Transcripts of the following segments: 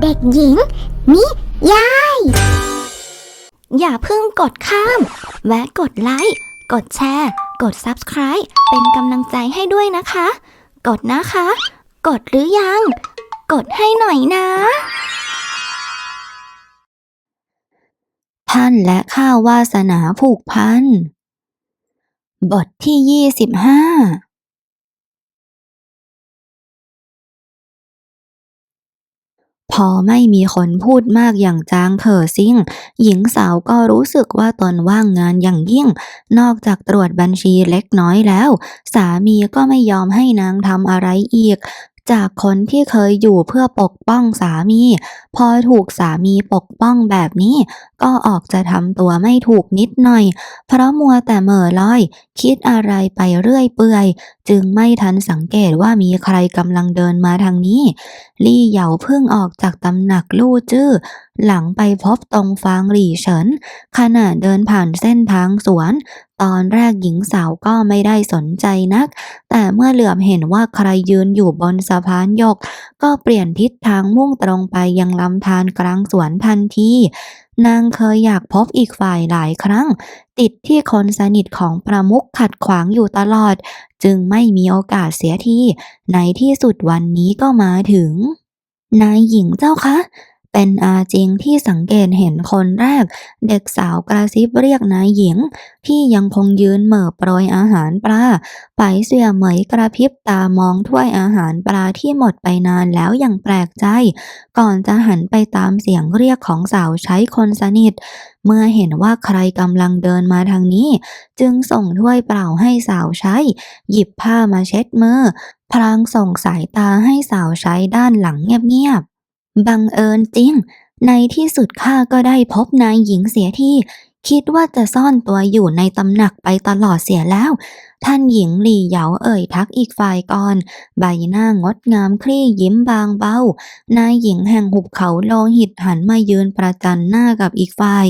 เด็กหญิง นิยาย อย่าเพิ่งกดข้าม แวะกดไลค์ กดแชร์ กด Subscribe เป็นกำลังใจให้ด้วยนะคะ กดนะคะ กดหรือยัง กดให้หน่อยนะ ท่านและข้าวาสนาผูกพัน บทที่ยี่สิบห้า พอไม่มีคนพูดมากอย่างจางเถอซิ่ง หญิงสาวก็รู้สึกว่าตนว่างงานอย่างยิ่ง นอกจากตรวจบัญชีเล็กน้อยแล้ว สามีก็ไม่ยอมให้นางทำอะไรอีกจากคนที่เคยอยู่เพื่อปกป้องสามี พอถูกสามีปกป้องแบบนี้ก็ออกจะทำตัวไม่ถูกนิดหน่อย เพราะมัวแต่เหม่อลอย คิดอะไรไปเรื่อยเปื่อย จึงไม่ทันสังเกตว่ามีใครกำลังเดินมาทางนี้ ลี่เหยาเพิ่งออกจากตำหนักลู่จื้อ หลังไปพบตรงฟางหลี่เฉินขณะเดินผ่านเส้นทางสวน ตอนแรกหญิงสาวก็ไม่ได้สนใจนัก แต่เมื่อเหลือบเห็นว่าใครยืนอยู่บนสะพานยก ก็เปลี่ยนทิศทางมุ่งตรงไปยังลำธารกลางสวนทันที นางเคยอยากพบอีกฝ่ายหลายครั้ง ติดที่คนสนิทของประมุขขัดขวางอยู่ตลอด จึงไม่มีโอกาสเสียทีในที่สุดวันนี้ก็มาถึง นายหญิงเจ้าคะ เป็นอาจริงที่สังเกตเห็นคนแรก เด็กสาวกระซิบเรียกนายหญิง ที่ยังคงยืนเหม่อโปรยอาหารปลาไปเสียเหมยกระพริบตามองถ้วยอาหารปลาที่หมดไปนานแล้วอย่างแปลกใจ ก่อนจะหันไปตามเสียงเรียกของสาวใช้คนสนิทเมื่อเห็นว่าใครกำลังเดินมาทางนี้ จึงส่งถ้วยเปล่าให้สาวใช้ หยิบผ้ามาเช็ดมือ พลางส่งสายตาให้สาวใช้ด้านหลังเงียบๆ บังเอิญจริง ในที่สุดข้าก็ได้พบนายหญิงเสียที่ คิดว่าจะซ่อนตัวอยู่ในตำหนักไปตลอดเสียแล้ว ท่านหญิงหลี่เหยาเอ่ยทักอีกฝ่ายก่อน ใบหน้างดงามคลี่ยิ้มบางเบา นายหญิงแห่งหุบเขาโลหิตหันมายืนประจันหน้ากับอีกฝ่าย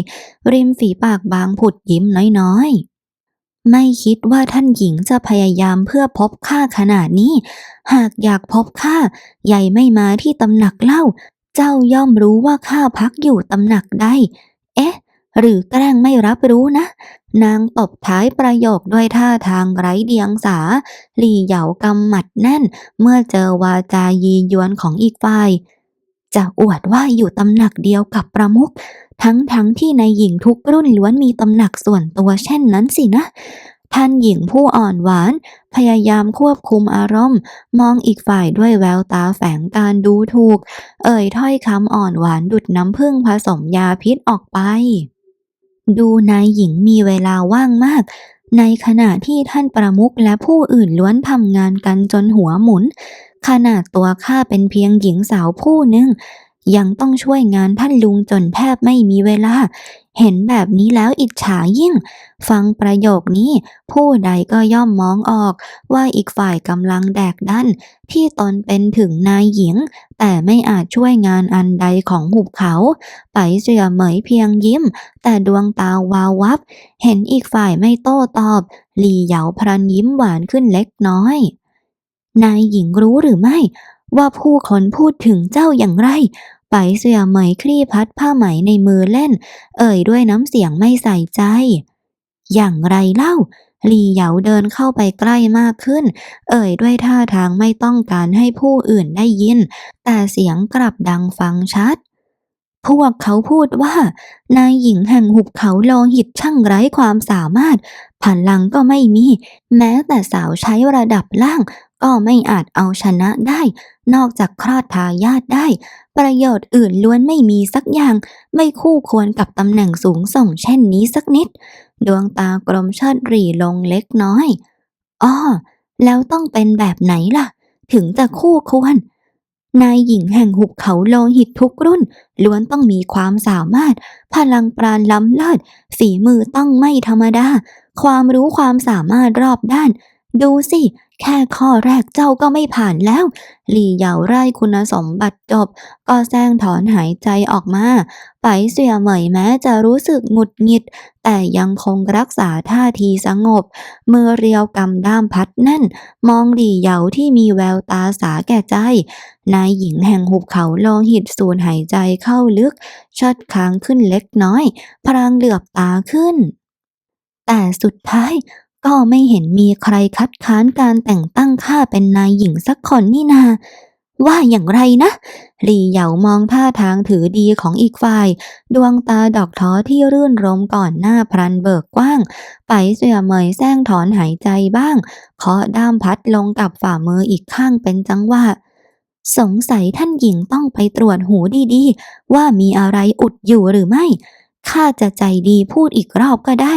ริมฝีปากบางผุดยิ้มน้อยๆไม่คิดว่าท่านหญิงจะพยายามเพื่อพบข้าขนาดนี้ หากอยากพบข้าใหญ่ไม่มาที่ตำหนักเล่า เจ้าย่อมรู้ว่าข้าพักอยู่ตำหนักใด เอ๊ะ หรือแกล้งไม่รับรู้นะ นางตบท้ายประโยคด้วยท่าทางไร้เดียงสา หลี่เหยากำหมัดแน่น เมื่อเจอวาจายียวนของอีกฝ่าย จะอวดว่าอยู่ตำหนักเดียวกับประมุขทั้งทั้งที่ในหญิงทุกรุ่นล้วนมีตำหนักส่วนตัวเช่นนั้นสินะ ท่านหญิงผู้อ่อนหวาน พยายามควบคุมอารมณ์ มองอีกฝ่ายด้วยแววตาแฝงการดูถูก เอ่ยถ้อยคำอ่อนหวานดุดน้ำผึ้งผสมยาพิษออกไป ดูนายหญิงมีเวลาว่างมาก ในขณะที่ท่านประมุขและผู้อื่นล้วนทำงานกันจนหัวหมุน ขนาดตัวข้าเป็นเพียงหญิงสาวผู้หนึ่ง ยังต้องช่วยงานท่านลุงจนแทบไม่มีเวลา เห็นแบบนี้แล้วอิจฉายิ่ง ฟังประโยคนี้ ผู้ใดก็ย่อมมองออก ว่าอีกฝ่ายกำลังแดกดันที่ตนเป็นถึงนายหญิง แต่ไม่อาจช่วยงานอันใดของหุบเขา ไปเสียเหมยเพียงยิ้ม แต่ดวงตาวาววับ เห็นอีกฝ่ายไม่โต้ตอบหลีเหยาพรันยิ้มหวานขึ้นเล็กน้อย นายหญิงรู้หรือไม่ว่าผู้คนพูดถึงเจ้าอย่างไร ไปเสียเหมคลี่พัดผ้าไหมในมือเล่น เอ่ยด้วยน้ำเสียงไม่ใส่ใจ อย่างไรเล่าลีเหยาเดินเข้าไปใกล้มากขึ้น เอ่ยด้วยท่าทางไม่ต้องการให้ผู้อื่นได้ยิน แต่เสียงกลับดังฟังชัด พวกเขาพูดว่า นายหญิงแห่งหุบเขาโลหิตช่างไร้ความสามารถพลังก็ไม่มี แม้แต่สาวใช้ระดับล่าง ก็ไม่อาจเอาชนะได้ นอกจากคลอดทายาทได้ ประโยชน์อื่นล้วนไม่มีสักอย่าง ไม่คู่ควรกับตำแหน่งสูงส่งเช่นนี้สักนิด ดวงตากลมเชิดรีลงเล็กน้อยอ้อแล้วต้องเป็นแบบไหนล่ะ ถึงจะคู่ควร นายหญิงแห่งหุบเขาโลหิตทุกรุ่น ล้วนต้องมีความสามารถ พลังปราณล้ำเลิศฝีมือต้องไม่ธรรมดา ความรู้ความสามารถรอบด้าน ดูสิ แค่ข้อแรกเจ้าก็ไม่ผ่านแล้ว หลี่เหยาไร่คุณสมบัติจบ ก็แซงถอนหายใจออกมา ไปเสียเหมยแม้จะรู้สึกหงุดหงิด แต่ยังคงรักษาท่าทีสงบ มือเรียวกำด้ามพัดแน่น มองหลี่เหยาที่มีแววตาสาแก่ใจ นายหญิงแห่งหุบเขาโลหิตสูดหายใจเข้าลึกชิดค้างขึ้นเล็กน้อย พรางเหลือบตาขึ้น แต่สุดท้าย ก็ไม่เห็นมีใครคัดค้านการแต่งตั้งข้าเป็นนายหญิงสักคนนี่นา ว่าอย่างไรนะหลี่เหยามองท่าทางถือดีของอีกฝ่าย ดวงตาดอกท้อที่รื่นรมก่อนหน้าพรันเบิกกว้าง ไปเสื่อเหมยแซงถอนหายใจบ้างเคาะด้ามพัดลงกับฝ่ามืออีกข้างเป็นจังหวะสงสัยท่านหญิงต้องไปตรวจหูดีๆ ว่ามีอะไรอุดอยู่หรือไม่ ข้าจะใจดีพูดอีกรอบก็ได้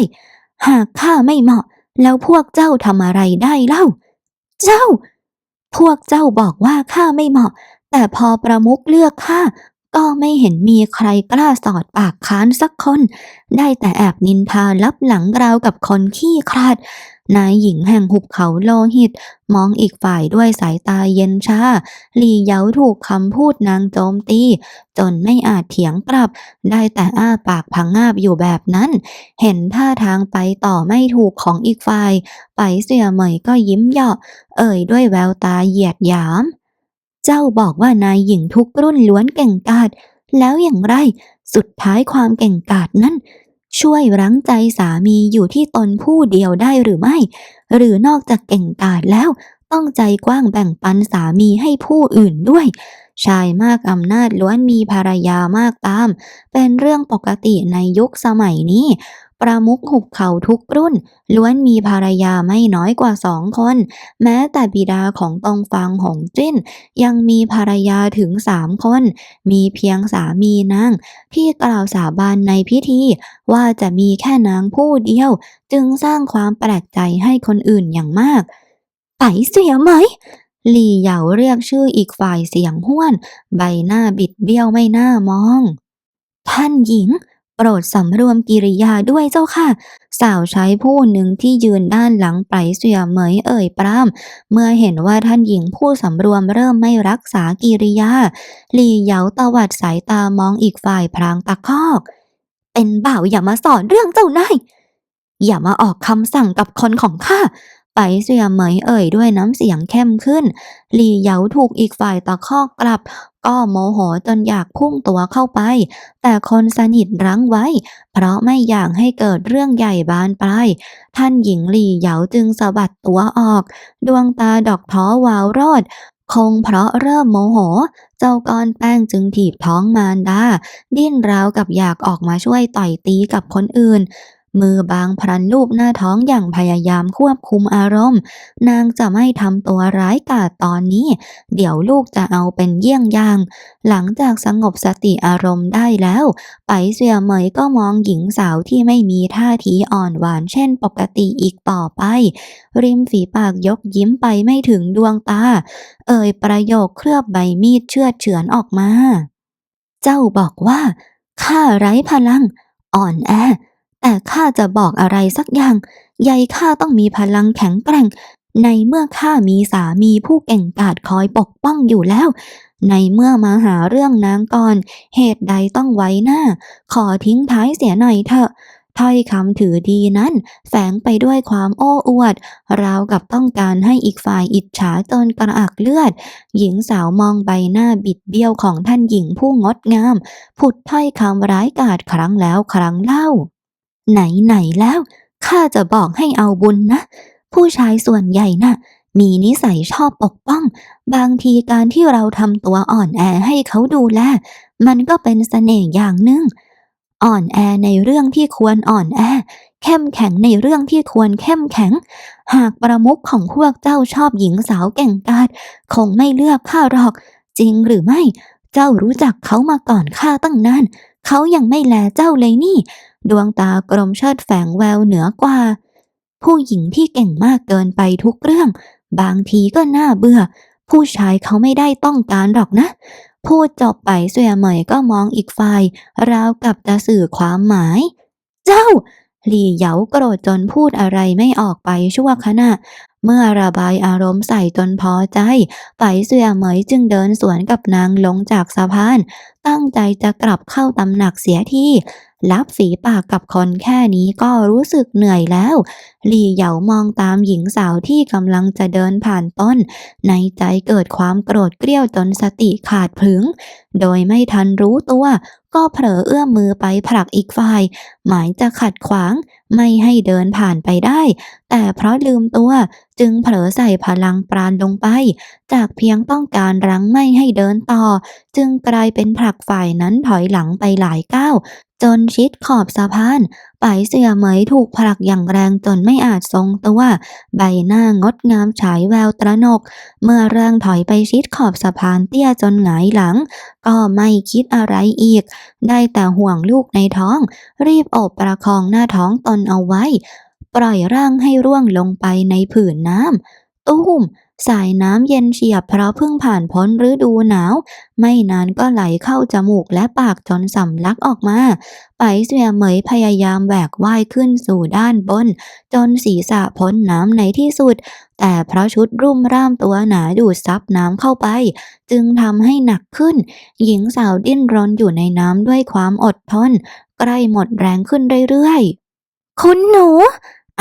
หากข้าไม่เหมาะ แล้วพวกเจ้าทำอะไรได้เล่า เจ้า พวกเจ้าบอกว่าข้าไม่เหมาะ แต่พอประมุกเลือกข้า ก็ไม่เห็นมีใครกล้าสอดปากค้านสักคน ได้แต่แอบนินทาลับหลังราวกับคนขี้คลาด นายหญิงแห่งหุบเขาโลหิต มองอีกฝ่ายด้วยสายตาเย็นชาหลีเหยาถูกคำพูดนางโจมตี จนไม่อาจเถียงกลับ ได้แต่อ้าปากพังงาบอยู่แบบนั้น เห็นท่าทางไปต่อไม่ถูกของอีกฝ่าย ไปเสียเหมยก็ยิ้มเหยาะ เอ่ยด้วยแววตาเหยียดหยาม เจ้าบอกว่านายหญิงทุกรุ่นล้วนเก่งกาจแล้วอย่างไร สุดท้ายความเก่งกาจนั้น ช่วยรั้งใจสามีอยู่ที่ตนผู้เดียวได้หรือไม่ หรือนอกจากเก่งกาจแล้วต้องใจกว้างแบ่งปันสามีให้ผู้อื่นด้วย ชายมากอำนาจล้วนมีภรรยามากตาม เป็นเรื่องปกติในยุคสมัยนี้ ประมุขหุบเขาทุกรุ่น ล้วนมีภรรยาไม่น้อยกว่าสองคน แม้แต่บิดาของตองฟางหงจิ้น ยังมีภรรยาถึงสามคน มีเพียงสามีนาง ที่กล่าวสาบานในพิธี ว่าจะมีแค่นางผู้เดียว จึงสร้างความแปลกใจให้คนอื่นอย่างมากไปเสียไหมหลี่เหยาเรียกชื่ออีกฝ่ายเสียงห้วน ใบหน้าบิดเบี้ยวไม่น่ามอง ท่านหญิง โปรดสำรวมกิริยาด้วยเจ้าค่ะ สาวใช้ผู้หนึ่งที่ยืนด้านหลังไปเสียเหมยเอ่ยปราม เมื่อเห็นว่าท่านหญิงผู้สำรวมเริ่มไม่รักษากิริยาหลีเหยาตวัดสายตามองอีกฝ่ายพลางตะคอก เป็นบ่าวอย่ามาสอนเรื่องเจ้านายอย่ามาออกคำสั่งกับคนของข้า ไปเสียเหมยเอ่ยด้วยน้ำเสียงเข้มขึ้น หลี่เหยาถูกอีกฝ่ายตะคอกกลับ ก็โมโหจนอยากพุ่งตัวเข้าไป แต่คนสนิทรั้งไว้ เพราะไม่อยากให้เกิดเรื่องใหญ่บานปลาย ท่านหญิงหลี่เหยาจึงสะบัดตัวออก ดวงตาดอกท้อวาวโรดคงเพราะเริ่มโมโห เจ้าก้อนแป้งจึงถีบท้องมารดา ดิ้นราวกับอยากออกมาช่วยต่อยตีกับคนอื่น มือบางพลันลูบหน้าท้องอย่างพยายามควบคุมอารมณ์ นางจะไม่ทำตัวร้ายกาจตอนนี้ เดี๋ยวลูกจะเอาเป็นเยี่ยงอย่าง หลังจากสงบสติอารมณ์ได้แล้ว ไปเสียเหมยก็มองหญิงสาวที่ไม่มีท่าทีอ่อนหวานเช่นปกติอีกต่อไป ริมฝีปากยกยิ้มไปไม่ถึงดวงตา เอ่ยประโยคเคลือบใบมีดเชือดเฉือนออกมา เจ้าบอกว่าข้าไร้พลัง อ่อนแอ แต่ข้าจะบอกอะไรสักอย่างใยข้าต้องมีพลังแข็งแกร่ง ในเมื่อข้ามีสามีผู้เก่งกาจคอยปกป้องอยู่แล้ว ในเมื่อมาหาเรื่องนางก่อน เหตุใดต้องไว้หน้า ขอทิ้งท้ายเสียหน่อยเถอะถ้อยคำถือดีนั้น แฝงไปด้วยความโอ้อวด ราวกับต้องการให้อีกฝ่ายอิจฉาจนกระอักเลือด หญิงสาวมองใบหน้าบิดเบี้ยวของท่านหญิงผู้งดงาม ผุดถ้อยคำร้ายกาจครั้งแล้วครั้งเล่า ไหนไหนๆแล้ว ข้าจะบอกให้เอาบุญนะ ผู้ชายส่วนใหญ่น่ะ มีนิสัยชอบปกป้อง บางทีการที่เราทำตัวอ่อนแอให้เขาดูแล มันก็เป็นเสน่ห์อย่างหนึ่ง อ่อนแอในเรื่องที่ควรอ่อนแอ เข้มแข็งในเรื่องที่ควรเข้มแข็ง หากประมุขของพวกเจ้าชอบหญิงสาวเก่งกาจคงไม่เลือกข้าหรอก จริงหรือไม่ เจ้ารู้จักเขามาก่อนข้าตั้งนานเขายังไม่แลเจ้าเลยนี่ ดวงตากลมเชิดแฝงแววเหนือกว่า ผู้หญิงที่เก่งมากเกินไปทุกเรื่อง บางทีก็น่าเบื่อ ผู้ชายเขาไม่ได้ต้องการหรอกนะ พูดจบไปเสี่ยเหมยก็มองอีกฝ่ายราวกับจะสื่อความหมาย เจ้าหลี่เหยาโกรธจนพูดอะไรไม่ออกไปชั่วขณะ เมื่อระบายอารมณ์ใส่จนพอใจไปเสี่ยเหมยจึงเดินสวนกับนางลงจากสะพาน ตั้งใจจะกลับเข้าตำหนักเสียที่รับฝีปากกับคนแค่นี้ก็รู้สึกเหนื่อยแล้ว หลี่เหยามองตามหญิงสาวที่กำลังจะเดินผ่านต้น ในใจเกิดความโกรธเกรี้ยวจนสติขาดผลึง โดยไม่ทันรู้ตัว ก็เผลอเอื้อมมือไปผลักอีกฝ่าย หมายจะขัดขวาง ไม่ให้เดินผ่านไปได้ แต่เพราะลืมตัวจึงเผลอใส่พลังปราณลงไป จากเพียงต้องการรั้งไม่ให้เดินต่อ จึงกลายเป็นผลักฝ่ายนั้นถอยหลังไปหลายก้าว จนชิดขอบสะพานไปเสี่ยเหมยถูกผลักอย่างแรงจนไม่อาจทรงตัวใบหน้างดงามฉายแววตระหนก เมื่อร่างถอยไปชิดขอบสะพานเตี้ยจนหงายหลัง ก็ไม่คิดอะไรอีก ได้แต่ห่วงลูกในท้อง รีบอบประคองหน้าท้องตนเอาไว้ ปล่อยร่างให้ร่วงลงไปในผืนน้ำตุ้ม สายน้ำเย็นเฉียบเพราะเพิ่งผ่านพ้นฤดูหนาว ไม่นานก็ไหลเข้าจมูกและปากจนสำลักออกมา ไปเสียเหมยพยายามแหวกว่ายขึ้นสู่ด้านบน จนศีรษะพ้นน้ำในที่สุด แต่เพราะชุดรุ่มร่ามตัวหนาดูดซับน้ำเข้าไป จึงทำให้หนักขึ้น หญิงสาวดิ้นรนอยู่ในน้ำด้วยความอดทน ใกล้หมดแรงขึ้นเรื่อยๆ คุณหนู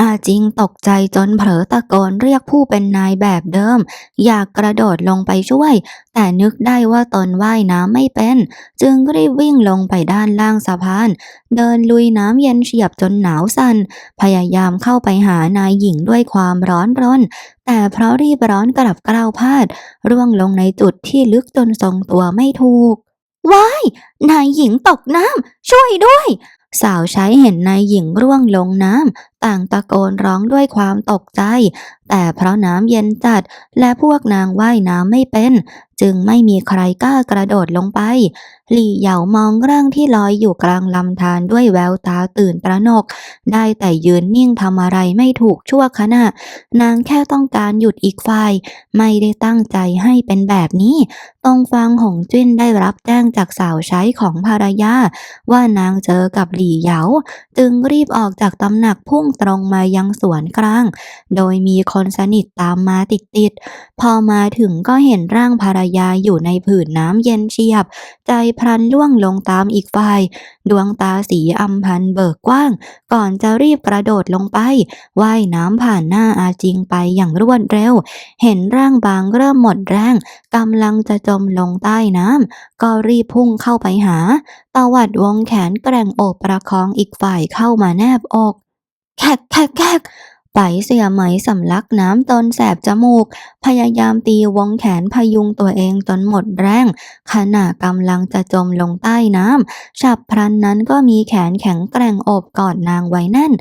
อาจิงตกใจจนเผลอตะโกนเรียกผู้เป็นนายแบบเดิม อยากกระโดดลงไปช่วย แต่นึกได้ว่าตนว่ายน้ำไม่เป็น จึงรีบวิ่งลงไปด้านล่างสะพาน เดินลุยน้ำเย็นเฉียบจนหนาวสัน่น พยายามเข้าไปหานายหญิงด้วยความร้อนรน แต่เพราะรีบร้อนกลับกล้าวพลาด ร่วงลงในจุดที่ลึกจนทรงตัวไม่ถูกว้าย นายหญิงตกน้ำช่วยด้วย สาวใช้เห็นนายหญิงร่วงลงน้ำต่างตะโกนร้องด้วยความตกใจ แต่เพราะน้ำเย็นจัดและพวกนางว่ายน้ำไม่เป็น จึงไม่มีใครกล้ากระโดดลงไป หลี่เหยามองร่างที่ลอยอยู่กลางลำธารด้วยแววตาตื่นตระหนก ได้แต่ยืนนิ่งทำอะไรไม่ถูกชั่วขณะ นางแค่ต้องการหยุดอีกฝ่าย ไม่ได้ตั้งใจให้เป็นแบบนี้ ตรงฟังหงจิ้นได้รับแจ้งจากสาวใช้ของภรรยา ว่านางเจอกับหลี่เหยา จึงรีบออกจากตำหนักพุ่งตรงมายังสวนกลาง โดยมีคนสนิทตามมาติดๆ พอมาถึงก็เห็นร่างภรรยาอยู่ในผืนน้ำเย็นเฉียบ ใจพลันล่วงลงตามอีกฝ่าย ดวงตาสีอำพันเบิกกว้าง ก่อนจะรีบกระโดดลงไปว่ายน้ำผ่านหน้าอาจิงไปอย่างรวดเร็ว เห็นร่างบางเริ่มหมดแรงกำลังจะจมลงใต้น้ำก็รีบพุ่งเข้าไปหา ตวัดวงแขนแกร่งโอบประคองอีกฝ่ายเข้ามาแนบอก แคกแคกแคกไปเสียไหมสำลักน้ำตนแสบจมูก พยายามตีวงแขนพยุงตัวเองจนหมดแรง ขณะกำลังจะจมลงใต้น้ำฉับพลันนั้นก็มีแขนแข็งแกร่งโอบกอดนางไว้แน่น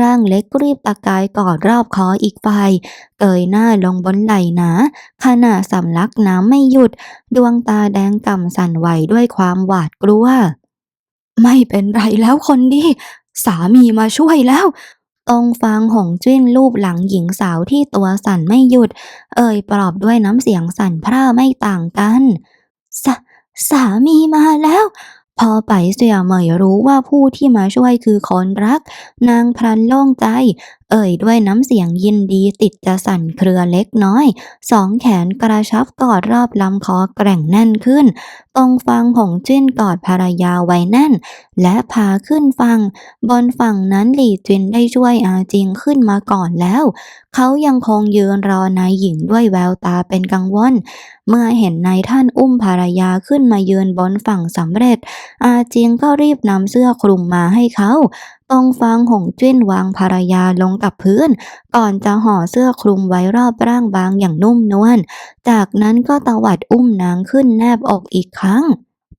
ร่างเล็กรีบตะกายกอดรอบคออีกฝ่ายเกยหน้าลงบนไหล่หนา ขณะสำลักน้ำไม่หยุด ดวงตาแดงก่ำสั่นไหวด้วยความหวาดกลัว ไม่เป็นไรแล้วคนดี สามีมาช่วยแล้ว ตรงฟังหงจิ้นรูปหลังหญิงสาวที่ตัวสั่นไม่หยุด เอ่ยปลอบด้วยน้ำเสียงสั่นพร่าไม่ต่างกันสสามีมาแล้ว พอไปเสียเหมยรู้ว่าผู้ที่มาช่วยคือคนรัก นางพลันโล่งใจ เอ่ยด้วยน้ำเสียงยินดีติดจะสั่นเครือเล็กน้อย สองแขนกระชับกอดรอบลำคอแกร่งแน่นขึ้น ตรงฟังหงจิ้นกอดภรรยาไว้แน่น และพาขึ้นฟัง บนฝั่งนั้นหลี่จินได้ช่วยอาจิงขึ้นมาก่อนแล้ว เขายังคงยืนรอนายหญิงด้วยแววตาเป็นกังวล เมื่อเห็นนายท่านอุ้มภรรยาขึ้นมายืนบนฝั่งสำเร็จ อาจิงก็รีบนำเสื้อคลุมมาให้เขา ตรงฟังหงจิ้นวางภรรยาลงกับพื้น ก่อนจะห่อเสื้อคลุมไว้รอบร่างบางอย่างนุ่มนวล จากนั้นก็ตวัดอุ้มนางขึ้นแนบอกอีกครั้ง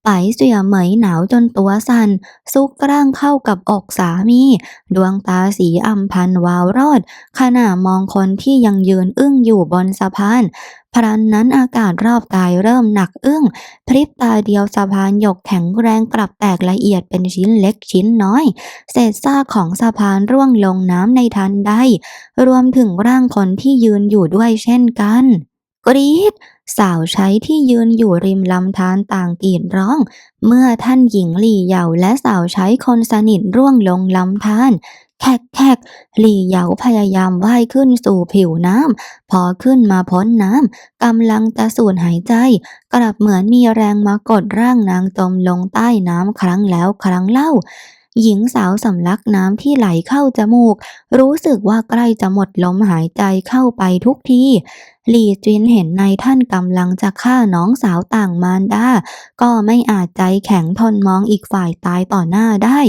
ไปเสียเหมยหนาวจนตัวสัน่นซุกร่างเข้ากับอกสามี ดวงตาสีอำพันวาวรอด ขณะมองคนที่ยังยืนอึ้งอยู่บนสะพาน พรันนั้นอากาศรอบกายเริ่มหนักอึ้ง พริบตาเดียวสะพานหยกแข็งแรงกลับแตกละเอียดเป็นชิ้นเล็กชิ้นน้อย เศษซากของสะพานร่วงลงน้ำในทันใด รวมถึงร่างคนที่ยืนอยู่ด้วยเช่นกัน กรี๊ด สาวใช้ที่ยืนอยู่ริมลำธารต่างกรีดร้อง เมื่อท่านหญิงหลี่เหยาและสาวใช้คนสนิทร่วงลงลำธารแขกแขกหลี่เหยาพยายามว่ายขึ้นสู่ผิวน้ำ พอขึ้นมาพ้นน้ำกำลังจะสูดหายใจ กลับเหมือนมีแรงมากดร่างนางจมลงใต้น้ำครั้งแล้วครั้งเล่า หญิงสาวสำลักน้ำที่ไหลเข้าจมูก รู้สึกว่าใกล้จะหมดลมหายใจเข้าไปทุกทีหลี่จินเห็นนายท่านกำลังจะฆ่าน้องสาวต่างมารดา ก็ไม่อาจใจแข็งทนมองอีกฝ่ายตายต่อหน้าได้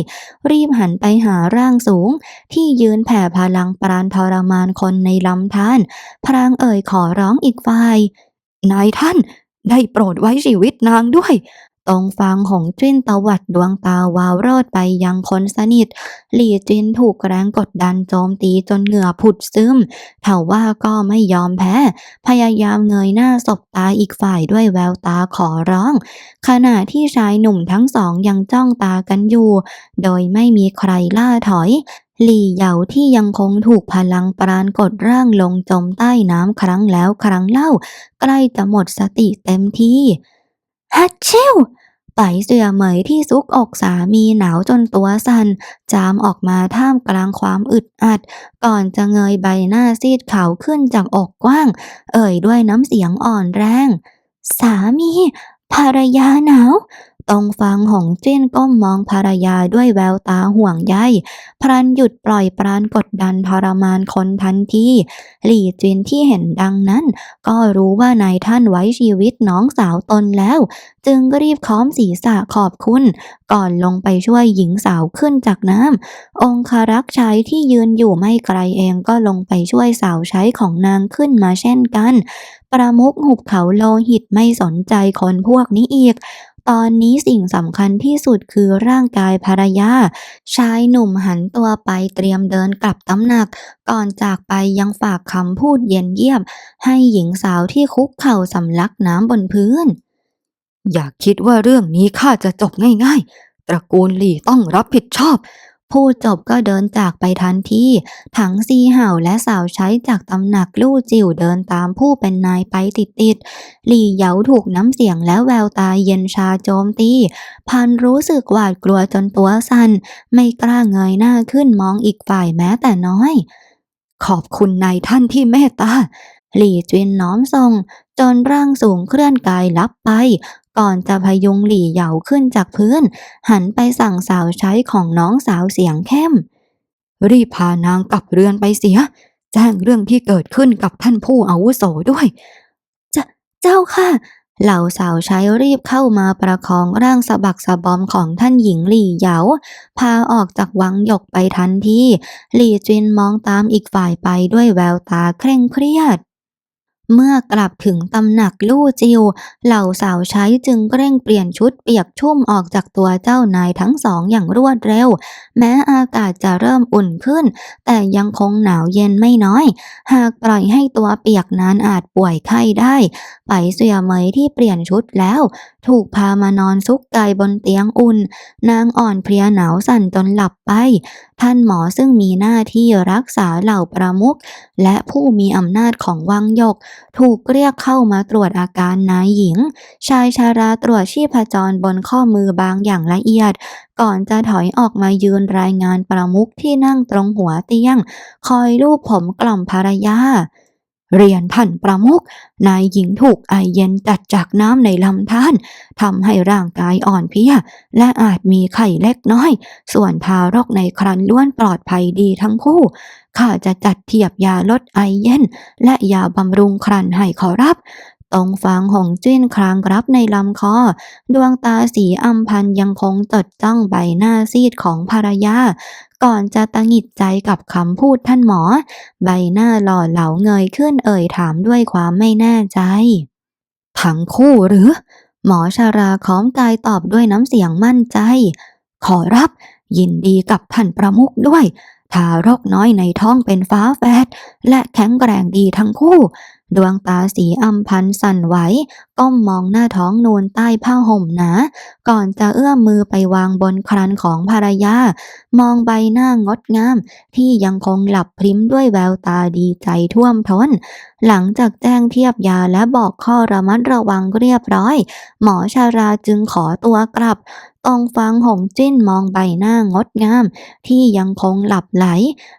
รีบหันไปหาร่างสูง ที่ยืนแผ่พลังปราณทรมานคนในลำธารพรางเอ่ยขอร้องอีกฝ่าย นายท่านได้โปรดไว้ชีวิตนางด้วย ตรงฟังของจิ้นตวัดดวงตาวาวโรดไปยังคนสนิท หลี่จินถูกแรงกดดันโจมตีจนเหงื่อผุดซึมเถาว่าก็ไม่ยอมแพ้ พยายามเงยหน้าสบตาอีกฝ่ายด้วยแววตาขอร้อง ขณะที่ชายหนุ่มทั้งสองยังจ้องตากันอยู่ โดยไม่มีใครล่าถอยหลี่เหยาที่ยังคงถูกพลังปราณกดร่างลงจมใต้น้ำครั้งแล้วครั้งเล่า ใกล้จะหมดสติเต็มที่ ฮัตชิวไปเสือเหมยที่ซุกอกสามีหนาวจนตัวสัน่น จามออกมาท่ามกลางความอึดอัด ก่อนจะเงยใบหน้าซีดขาวขึ้นจากอกกว้าง เอ่ยด้วยน้ำเสียงอ่อนแรง สามี ภรรยาหนาว ตรงฟังหงจิ้นก้มมองภรรยาด้วยแววตาห่วงใยพรันหยุดปล่อยปรานกดดันทรมานคนทันทีหลี่จินที่เห็นดังนั้น ก็รู้ว่านายท่านไว้ชีวิตน้องสาวตนแล้ว จึงรีบค้อมศีรษะขอบคุณ ก่อนลงไปช่วยหญิงสาวขึ้นจากน้ำองคารักษ์ชายที่ยืนอยู่ไม่ไกลเองก็ลงไปช่วยสาวใช้ของนางขึ้นมาเช่นกัน ประมุขหุบเขาโลหิตไม่สนใจคนพวกนี้อีก ตอนนี้สิ่งสำคัญที่สุดคือร่างกายภรรยา ชายหนุ่มหันตัวไปเตรียมเดินกลับตำหนัก ก่อนจากไปยังฝากคำพูดเย็นเยียบ ให้หญิงสาวที่คุกเข่าสำลักน้ำบนพื้น อย่าคิดว่าเรื่องนี้ข้าจะจบง่ายๆ ตระกูลหลี่ต้องรับผิดชอบ พูดจบก็เดินจากไปทันทีทั้งซีเห่าและสาวใช้จากตำหนักลู่จิ๋วเดินตามผู้เป็นนายไปติดๆหลี่เหยาถูกน้ำเสียงและแววตาเย็นชาโจมตี พันรู้สึกหวาดกลัวจนตัวสั่น ไม่กล้าเงยหน้าขึ้นมองอีกฝ่ายแม้แต่น้อย ขอบคุณนายท่านที่เมตตาหลี่จินน้อมทรง จนร่างสูงเคลื่อนกายลับไป ก่อนจะพยุงหลี่เหยาขึ้นจากพื้น หันไปสั่งสาวใช้ของน้องสาวเสียงเข้ม รีบพานางกลับเรือนไปเสีย แจ้งเรื่องที่เกิดขึ้นกับท่านผู้อาวุโสด้วยเจเจ้าค่ะ เหล่าสาวใช้รีบเข้ามาประคองร่างสะบักสะบอมของท่านหญิงหลี่เหยา พาออกจากวังหยกไปทันทีหลี่จินมองตามอีกฝ่ายไปด้วยแววตาเคร่งเครียด เมื่อกลับถึงตำหนักลู่จิว เหล่าสาวใช้จึงเร่งเปลี่ยนชุดเปียกชุ่มออกจากตัวเจ้านายทั้งสองอย่างรวดเร็ว แม้อากาศจะเริ่มอุ่นขึ้น แต่ยังคงหนาวเย็นไม่น้อย หากปล่อยให้ตัวเปียกนานอาจป่วยไข้ได้ไปเสียเหมยที่เปลี่ยนชุดแล้ว ถูกพามานอนซุกกายบนเตียงอุ่น นางอ่อนเพลียหนาวสั่นจนหลับไปท่านหมอซึ่งมีหน้าที่รักษาเหล่าประมุขและผู้มีอำนาจของวังยก ถูกเรียกเข้ามาตรวจอาการนายหญิง ชายชาราตรวจชีพจรบนข้อมือบางอย่างละเอียด ก่อนจะถอยออกมายืนรายงานประมุขที่นั่งตรงหัวเตียง คอยลูกผมกล่อมภรรยา เรียนท่านประมุกนายหญิงถูกไอเย็นจัดจากน้ำในลำธารทำให้ร่างกายอ่อนเพลียและอาจมีไข้เล็กน้อย ส่วนทารกในครรภ์ล้วนปลอดภัยดีทั้งคู่ข้าจะจัดเทียบยาลดไอเย็น และยาบำรุงครรภ์ให้ขอรับ ตรงฟังหงจิ้นครางรับในลำคอ ดวงตาสีอำพันยังคงจดจ้องใบหน้าซีดของภรรยา ก่อนจะตังหิดใจกับคำพูดท่านหมอ ใบหน้าหล่อเหลาเงยขึ้นเอ่ยถามด้วยความไม่แน่ใจ ทั้งคู่หรือ หมอชาราค้อมกายตอบด้วยน้ำเสียงมั่นใจ ขอรับ ยินดีกับท่านประมุขด้วยทารกน้อยในท้องเป็นฟ้าแฝดและแข็งแกร่งดีทั้งคู่ดวงตาสีอำพันสั่นไหวก้มมองหน้าท้องนูนใต้ผ้าห่มหนา ก่อนจะเอื้อมมือไปวางบนครันของภรรยา มองใบหน้างดงาม ที่ยังคงหลับพริ้มด้วยแววตาดีใจท่วมท้น หลังจากแจ้งเทียบยาและบอกข้อระมัดระวังเรียบร้อย หมอชาราจึงขอตัวกลับ องฟังหงจิ้นมองใบหน้างดงาม ที่ยังคงหลับไหล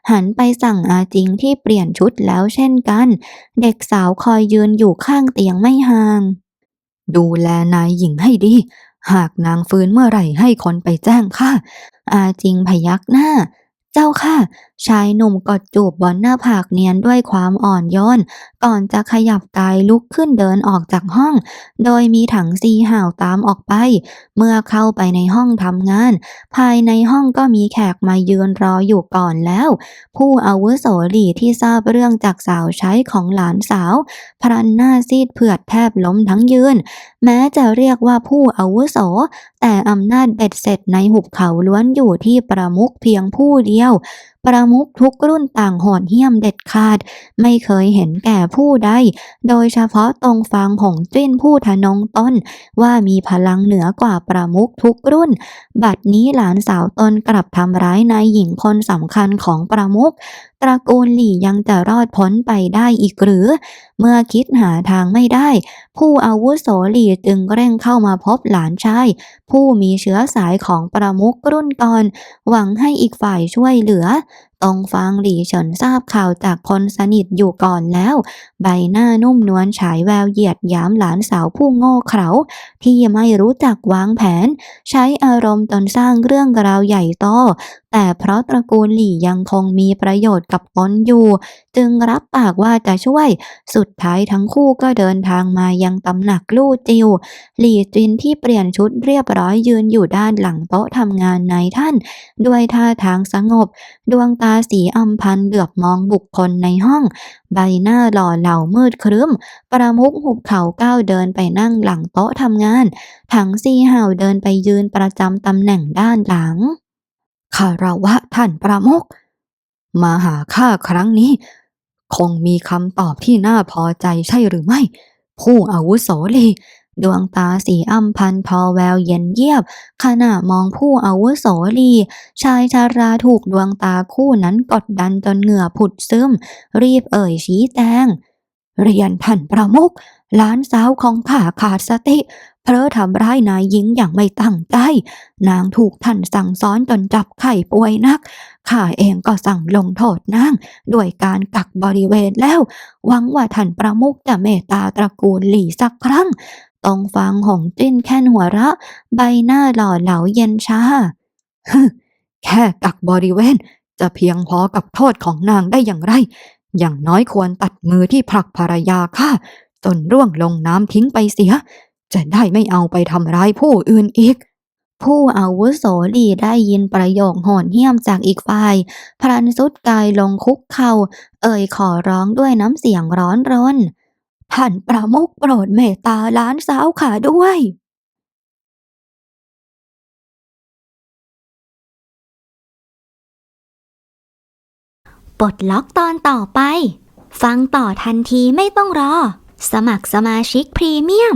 หันไปสั่งอาจิงที่เปลี่ยนชุดแล้วเช่นกัน เด็กสาวคอยยืนอยู่ข้างเตียงไม่ห่าง ดูแลนายหญิงให้ดี หากนางฟื้นเมื่อไหร่ให้คนไปแจ้งค่ะ อาจิงพยักหน้าเจ้าค่ะ ชายหนุ่มกดจูบบนหน้าผากเนียนด้วยความอ่อนโยน ก่อนจะขยับกายลุกขึ้นเดินออกจากห้อง โดยมีถังซีห่าวตามออกไป เมื่อเข้าไปในห้องทำงาน ภายในห้องก็มีแขกมายืนรออยู่ก่อนแล้ว ผู้อาวุโสหลีที่ทราบเรื่องจากสาวใช้ของหลานสาว พรันหน้าซีดเผือดแทบล้มทั้งยืน แม้จะเรียกว่าผู้อาวุโส แต่อำนาจเบ็ดเสร็จในหุบเขาล้วนอยู่ที่ประมุขเพียงผู้เดียว ประมุขทุกรุ่นต่างโหดเหี้ยมเด็ดขาด ไม่เคยเห็นแก่ผู้ใด โดยเฉพาะตรงฟางหงจิ้นผู้ทะนงต้น ว่ามีพลังเหนือกว่าประมุขทุกรุ่น บัดนี้หลานสาวตนกลับทำร้ายนายหญิงคนสำคัญของประมุขตระกูลหลี่ยังจะรอดพ้นไปได้อีกหรือ เมื่อคิดหาทางไม่ได้ ผู้อาวุโสหลี่จึงเร่งเข้ามาพบหลานชาย ผู้มีเชื้อสายของประมุขรุ่นก่อน หวังให้อีกฝ่ายช่วยเหลือตองฟางหลี่เฉินทราบข่าวจากคนสนิทอยู่ก่อนแล้ว ใบหน้านุ่มนวลฉายแววเหยียดยามหลานสาวผู้โง่เขลาที่ไม่รู้จักวางแผน ใช้อารมณ์จนสร้างเรื่องราวใหญ่โตแต่เพราะตระกูลหลี่ยังคงมีประโยชน์กับตนอยู่ จึงรับปากว่าจะช่วย สุดท้ายทั้งคู่ก็เดินทางมายังตำหนักลู่จิว หลี่จินที่เปลี่ยนชุดเรียบร้อยยืนอยู่ด้านหลังโต๊ะทำงานนายท่าน ด้วยท่าทางสงบ ดวงตาสีอำพันเหลือบมองบุคคลในห้อง ใบหน้าหล่อเหลามืดครึ้ม ประมุขหุบเขาก้าวเดินไปนั่งหลังโต๊ะทำงาน ถังซีเห่าเดินไปยืนประจำตำแหน่งด้านหลังคารวะท่านประมุขมาหาข้าครั้งนี้ คงมีคำตอบที่น่าพอใจใช่หรือไม่ ผู้อาวุโสลีดวงตาสีอำพันพอแววเย็นเยียบ ขณะมองผู้อาวุโสลีชายชาราถูกดวงตาคู่นั้นกดดันจนเหงื่อผุดซึม รีบเอ่ยชี้แจง เรียนท่านประมุขหลานสาวของข้าขาดสติ เพราะทำร้ายนายหญิงอย่างไม่ตั้งใจ นางถูกท่านสั่งสอนจนจับไข้ป่วยนัก ข้าเองก็สั่งลงโทษนางด้วยการกักบริเวณแล้ว หวังว่าท่านประมุขจะเมตตาตระกูลหลี่สักครั้ง ต้องฟังหงจิ้นแค่นหัวระ ใบหน้าหล่อเหลาเย็นชาฮึแค่กักบริเวณ จะเพียงพอกับโทษของนางได้อย่างไร อย่างน้อยควรตัดมือที่ผลักภรรยาข้าจนร่วงลงน้ำทิ้งไปเสีย จะได้ไม่เอาไปทำร้ายผู้อื่นอีก ผู้อาวุโสหลีได้ยินประโยคโหดเหี้ยมจากอีกฝ่าย พลันสุดกายลงคุกเข่า เอ่ยขอร้องด้วยน้ำเสียงร้อนรนท่านประมุขโปรดเมตตาล้านสาวขาด้วยปลดล็อกตอนต่อไป ฟังต่อทันทีไม่ต้องรอ สมัครสมาชิกพรีเมียม